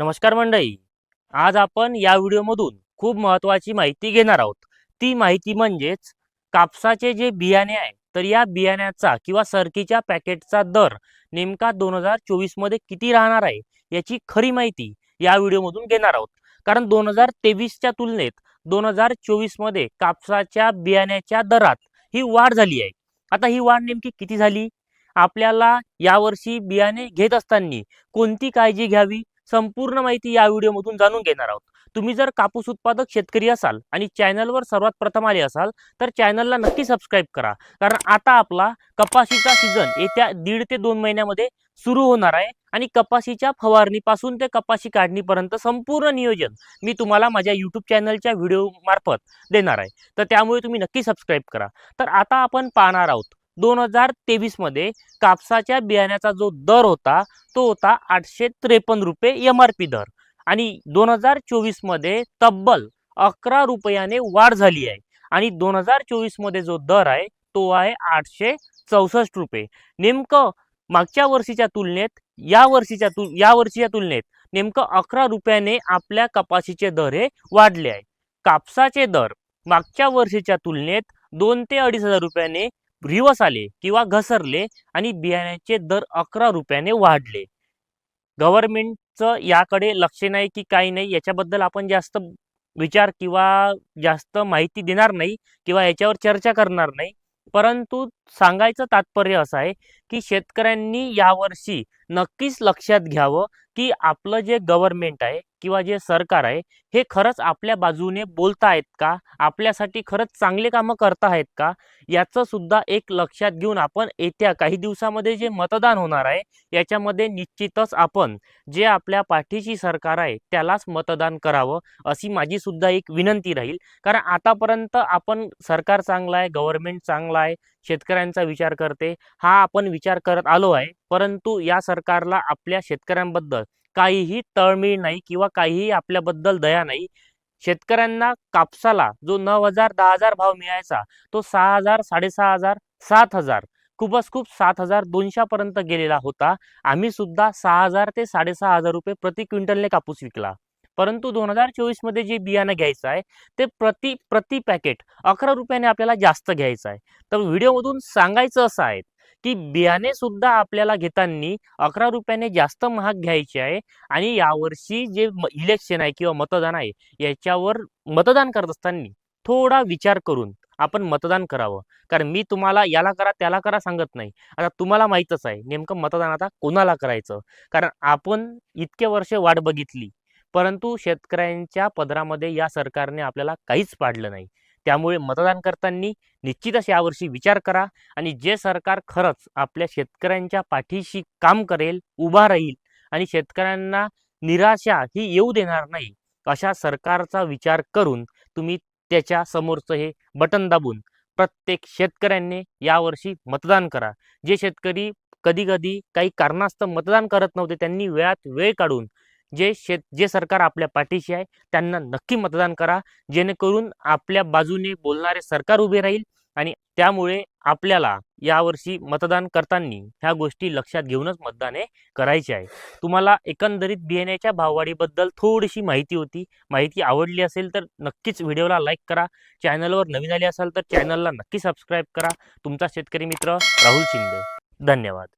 नमस्कार मंडळी. आज आपण या व्हिडिओमधून खूप महत्त्वाची माहिती घेणार आहोत. ती माहिती म्हणजेच कापसाचे जे बियाणे आहे तर या बियाण्याचा किंवा सरकीच्या पॅकेटचा दर नेमका दोन हजार चोवीसमध्ये किती राहणार आहे याची खरी माहिती या व्हिडिओमधून घेणार आहोत. कारण दोन हजार तेवीसच्या तुलनेत दोन हजार चोवीसमध्ये कापसाच्या बियाण्याच्या दरात ही वाढ झाली आहे. आता ही वाढ नेमकी किती झाली? आपल्याला यावर्षी बियाणे घेत असताना कोणती काळजी घ्यावी? संपूर्ण माहिती या व्हिडिओमधून जाणून घेणार आहोत. तुम्ही जर कापूस उत्पादक शेतकरी असाल आणि चॅनलवर सर्वात प्रथम आले असाल तर चॅनलला नक्की सबस्क्राईब करा. कारण आता आपला कपाशीचा सीझन येत्या दीड ते दोन महिन्यामध्ये सुरू होणार आहे आणि कपाशीच्या फवारणीपासून ते कपाशी काढणीपर्यंत संपूर्ण नियोजन मी तुम्हाला माझ्या यूट्यूब चॅनलच्या व्हिडिओ मार्फत देणार आहे. तर त्यामुळे तुम्ही नक्की सबस्क्राईब करा. तर आता आपण पाहणार आहोत दोन हजार तेवीसमध्ये कापसाच्या बियाण्याचा जो दर होता तो होता आठशे त्रेपन्न रुपये एम आर पी दर. आणि दोन हजार चोवीसमध्ये तब्बल अकरा रुपयाने वाढ झाली आहे. आणि दोन हजार चोवीसमध्ये जो दर आहे तो आहे आठशे चौसष्ट रुपये. नेमकं मागच्या वर्षीच्या तुलनेत या वर्षीच्या तु या वर्षीच्या तुलनेत नेमकं अकरा रुपयाने आपल्या कपाशीचे दर हे वाढले आहे. कापसाचे दर मागच्या वर्षीच्या तुलनेत दोन ते अडीच हजार रुपयाने रिवर्स आले किंवा घसरले आणि बियाण्याचे दर अकरा रुपयाने वाढले. गव्हर्नमेंटचं याकडे लक्ष नाही की काही नाही याच्याबद्दल आपण जास्त विचार किंवा जास्त माहिती देणार नाही किंवा याच्यावर चर्चा करणार नाही. परंतु सांगायचं तात्पर्य असं आहे की शेतकऱ्यांनी यावर्षी नक्कीच लक्षात घ्यावं की आपलं जे गव्हर्नमेंट आहे किंवा जे सरकार आहे हे खरंच आपल्या बाजूने बोलता आहेत का? आपल्यासाठी खरंच चांगले कामं करता आहेत का? याचं सुद्धा एक लक्षात घेऊन आपण येत्या काही दिवसामध्ये जे मतदान होणार आहे याच्यामध्ये निश्चितच आपण जे आपल्या पाठीशी सरकार आहे त्यालाच मतदान करावं अशी माझी सुद्धा एक विनंती राहील. कारण आतापर्यंत आपण सरकार चांगलं आहे गव्हर्नमेंट चांगलं आहे शेतकऱ्या शेतकऱ्यांचा विचार करते. हा आपण विचार करत आलो आहे. परंतु या सरकारला आपल्या शेतकऱ्यांबद्दल काहीही तळमळ नाही किंवा काहीही आपल्याबद्दल दया नाही. शेतकऱ्यांना कापसाला जो नऊ हजार दहा हजार भाव मिळायचा तो सहा हजार साडेसहा हजार सात हजार खूपच खूप सात हजार दोनशेपर्यंत गेलेला होता. आम्ही सुद्धा सहा हजार ते साडेसहा हजार रुपये प्रति क्विंटलने कापूस विकला. परंतु दोन हजार चोवीसमध्ये जे बियाणं घ्यायचं आहे ते प्रति प्रति पॅकेट अकरा रुपयाने आपल्याला जास्त घ्यायचं आहे. तर व्हिडिओमधून सांगायचं असं आहे की बियाणे सुद्धा आपल्याला घेताना अकरा रुपयाने जास्त महाग घ्यायचे आहे आणि यावर्षी जे इलेक्शन आहे किंवा मतदान आहे याच्यावर मतदान करत असताना थोडा विचार करून आपण मतदान करावं. कारण मी तुम्हाला याला करा त्याला करा सांगत नाही. आता तुम्हाला माहीतच आहे नेमकं मतदान आता कोणाला करायचं? कारण आपण इतके वर्ष वाट बघितली. परंतु शेतकऱ्यांच्या पदरामध्ये या सरकारने आपल्याला काहीच पाडलं नाही. त्यामुळे मतदान करताना निश्चितच यावर्षी विचार करा आणि जे सरकार खरंच आपल्या शेतकऱ्यांच्या पाठीशी काम करेल उभा राहील आणि शेतकऱ्यांना निराशा ही येऊ देणार नाही अशा सरकारचा विचार करून तुम्ही त्याच्या समोरचं हे बटन दाबून प्रत्येक शेतकऱ्यांनी यावर्षी मतदान करा. जे शेतकरी कधी कधी काही कारणास्तव मतदान करत नव्हते त्यांनी वेळात वेळ काढून जे शेत जे सरकार आपल्या पाठीशी आहे त्यांना नक्की मतदान करा. जेणेकरून आपल्या बाजूने बोलणारे सरकार उभे राहील आणि त्यामुळे आपल्याला यावर्षी मतदान करताना ह्या गोष्टी लक्षात घेऊनच मतदान हे करायचे आहे. तुम्हाला एकंदरीत बियाण्याच्या भाववाढीबद्दल थोडीशी माहिती होती. माहिती आवडली असेल तर नक्कीच व्हिडिओला लाईक करा. चॅनलवर नवीन आले असाल तर चॅनलला नक्की सबस्क्राईब करा. तुमचा शेतकरी मित्र राहुल शिंदे. धन्यवाद.